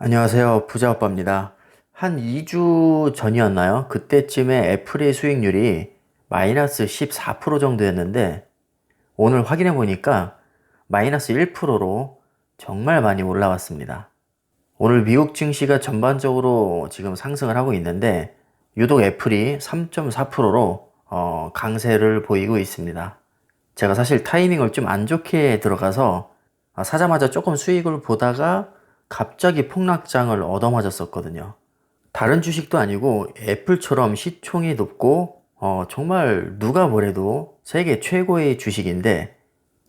안녕하세요. 부자오빠입니다. 한 2주 전이었나요? 그때쯤에 애플의 수익률이 마이너스 14% 정도였는데 오늘 확인해 보니까 마이너스 1%로 정말 많이 올라왔습니다. 오늘 미국 증시가 전반적으로 지금 상승을 하고 있는데 유독 애플이 3.4%로 어, 강세를 보이고 있습니다. 제가 사실 타이밍을 좀 안 좋게 들어가서 아, 사자마자 조금 수익을 보다가 갑자기 폭락장을 얻어맞았었거든요. 다른 주식도 아니고 애플처럼 시총이 높고 어, 정말 누가 뭐래도 세계 최고의 주식인데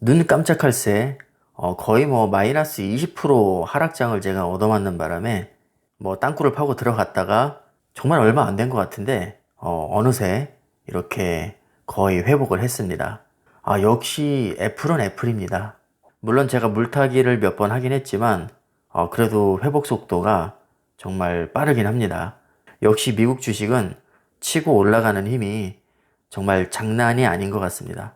눈 깜짝할 새 어, 거의 뭐 마이너스 20% 하락장을 제가 얻어맞는 바람에 뭐 땅굴을 파고 들어갔다가 정말 얼마 안 된 것 같은데 어, 어느새 이렇게 거의 회복을 했습니다. 아, 역시 애플은 애플입니다. 물론 제가 물타기를 몇 번 하긴 했지만 어, 그래도 회복 속도가 정말 빠르긴 합니다. 역시 미국 주식은 치고 올라가는 힘이 정말 장난이 아닌 것 같습니다.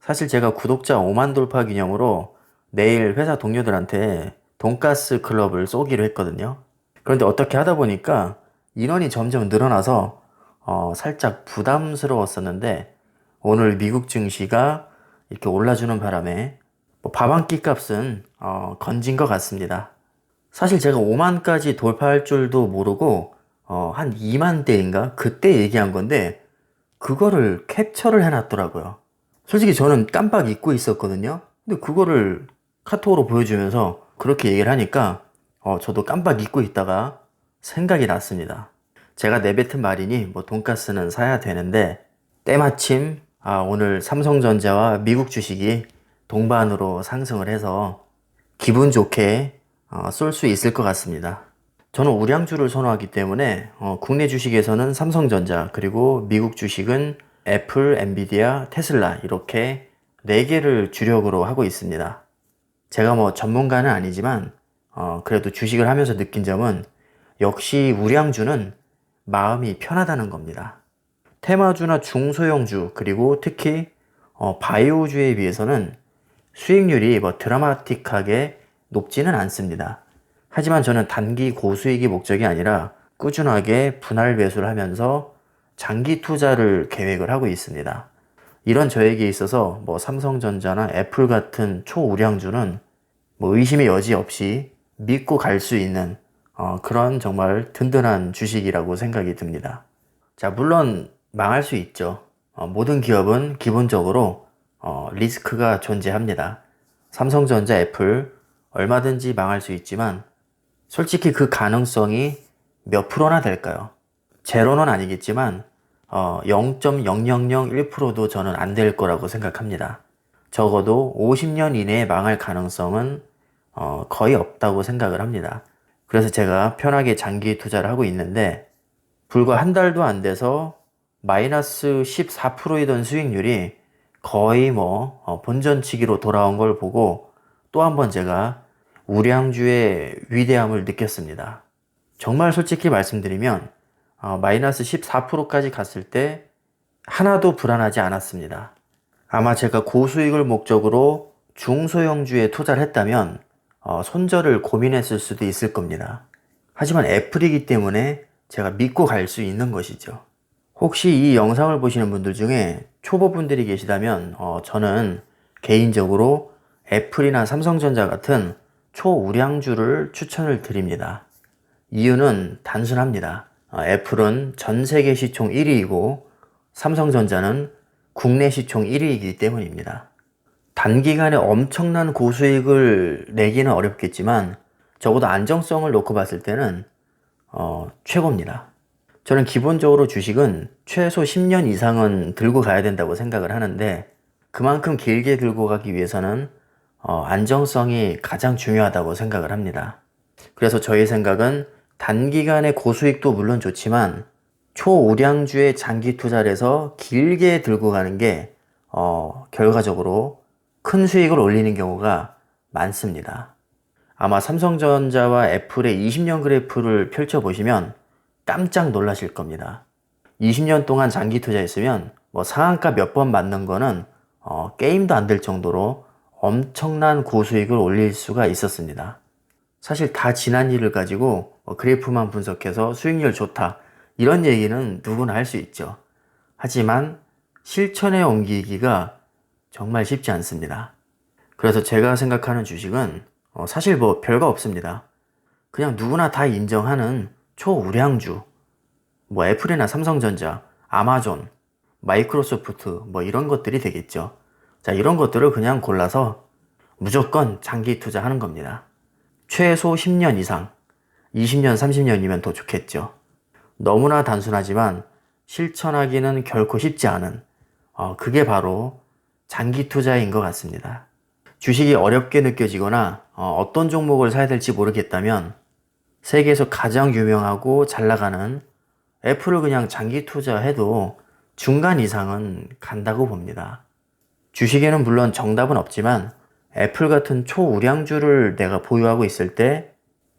사실 제가 구독자 5만 돌파 기념으로 내일 회사 동료들한테 돈가스 클럽을 쏘기로 했거든요. 그런데 어떻게 하다 보니까 인원이 점점 늘어나서 어, 살짝 부담스러웠었는데 오늘 미국 증시가 이렇게 올라주는 바람에 뭐 밥한 끼 값은 어, 건진 것 같습니다. 사실 제가 5만까지 돌파할 줄도 모르고 어, 한 2만 대인가 그때 얘기한 건데 그거를 캡처를 해놨더라고요. 솔직히 저는 깜빡 잊고 있었거든요. 근데 그거를 카톡으로 보여주면서 그렇게 얘기를 하니까 어, 저도 깜빡 잊고 있다가 생각이 났습니다. 제가 내뱉은 말이니 뭐 돈가스는 사야 되는데 때마침 아, 오늘 삼성전자와 미국 주식이 동반으로 상승을 해서 기분 좋게 어, 쏠수 있을 것 같습니다. 저는 우량주를 선호하기 때문에 어, 국내 주식에서는 삼성전자 그리고 미국 주식은 애플, 엔비디아, 테슬라 이렇게 4개를 주력으로 하고 있습니다. 제가 뭐 전문가는 아니지만 어, 그래도 주식을 하면서 느낀 점은 역시 우량주는 마음이 편하다는 겁니다. 테마주나 중소형주 그리고 특히 어, 바이오주에 비해서는 수익률이 뭐 드라마틱하게 높지는 않습니다. 하지만 저는 단기 고수익이 목적이 아니라 꾸준하게 분할 매수를 하면서 장기 투자를 계획을 하고 있습니다. 이런 저에게 있어서 뭐 삼성전자나 애플 같은 초우량주는 뭐 의심의 여지 없이 믿고 갈 수 있는 어, 그런 정말 든든한 주식이라고 생각이 듭니다. 자, 물론 망할 수 있죠. 어, 모든 기업은 기본적으로 어, 리스크가 존재합니다. 삼성전자, 애플 얼마든지 망할 수 있지만 솔직히 그 가능성이 몇 프로나 될까요? 제로는 아니겠지만 어, 0.0001%도 저는 안 될 거라고 생각합니다. 적어도 50년 이내에 망할 가능성은 어, 거의 없다고 생각을 합니다. 그래서 제가 편하게 장기 투자를 하고 있는데 불과 한 달도 안 돼서 마이너스 14%이던 수익률이 거의 뭐 어, 본전치기로 돌아온 걸 보고 또 한 번 제가 우량주의 위대함을 느꼈습니다. 정말 솔직히 말씀드리면 어, 마이너스 14%까지 갔을 때 하나도 불안하지 않았습니다. 아마 제가 고수익을 목적으로 중소형주에 투자를 했다면 어, 손절을 고민했을 수도 있을 겁니다. 하지만 애플이기 때문에 제가 믿고 갈 수 있는 것이죠. 혹시 이 영상을 보시는 분들 중에 초보분들이 계시다면 어, 저는 개인적으로 애플이나 삼성전자 같은 초우량주를 추천을 드립니다. 이유는 단순합니다. 어, 애플은 전 세계 시총 1위이고 삼성전자는 국내 시총 1위이기 때문입니다. 단기간에 엄청난 고수익을 내기는 어렵겠지만 적어도 안정성을 놓고 봤을 때는 어, 최고입니다. 저는 기본적으로 주식은 최소 10년 이상은 들고 가야 된다고 생각을 하는데 그만큼 길게 들고 가기 위해서는 어, 안정성이 가장 중요하다고 생각을 합니다. 그래서 저희 생각은 단기간의 고수익도 물론 좋지만 초우량주의 장기 투자를 해서 길게 들고 가는 게 어, 결과적으로 큰 수익을 올리는 경우가 많습니다. 아마 삼성전자와 애플의 20년 그래프를 펼쳐보시면 깜짝 놀라실 겁니다. 20년 동안 장기 투자했으면 뭐 상한가 몇 번 맞는 거는 어, 게임도 안 될 정도로 엄청난 고수익을 올릴 수가 있었습니다. 사실 다 지난 일을 가지고 뭐 그래프만 분석해서 수익률 좋다. 이런 얘기는 누구나 할 수 있죠. 하지만 실천에 옮기기가 정말 쉽지 않습니다. 그래서 제가 생각하는 주식은 어, 사실 뭐 별거 없습니다. 그냥 누구나 다 인정하는 초우량주, 뭐 애플이나 삼성전자, 아마존, 마이크로소프트 뭐 이런 것들이 되겠죠. 자, 이런 것들을 그냥 골라서 무조건 장기 투자하는 겁니다. 최소 10년 이상, 20년, 30년이면 더 좋겠죠. 너무나 단순하지만 실천하기는 결코 쉽지 않은 어, 그게 바로 장기 투자인 것 같습니다. 주식이 어렵게 느껴지거나 어, 떤 종목을 사야 될지 모르겠다면 세계에서 가장 유명하고 잘 나가는 애플을 그냥 장기 투자해도 중간 이상은 간다고 봅니다. 주식에는 물론 정답은 없지만 애플 같은 초우량주를 내가 보유하고 있을 때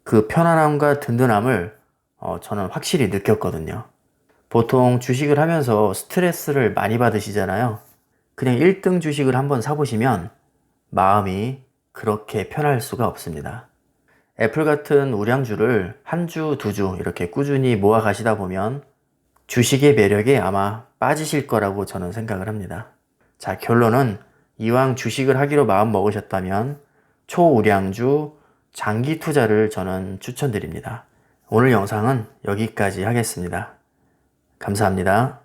그 편안함과 든든함을 어, 저는 확실히 느꼈거든요. 보통 주식을 하면서 스트레스를 많이 받으시잖아요. 그냥 1등 주식을 한번 사보시면 마음이 그렇게 편할 수가 없습니다. 애플 같은 우량주를 한 주, 두 주 이렇게 꾸준히 모아 가시다 보면 주식의 매력에 아마 빠지실 거라고 저는 생각을 합니다. 자, 결론은 이왕 주식을 하기로 마음 먹으셨다면 초우량주 장기 투자를 저는 추천드립니다. 오늘 영상은 여기까지 하겠습니다. 감사합니다.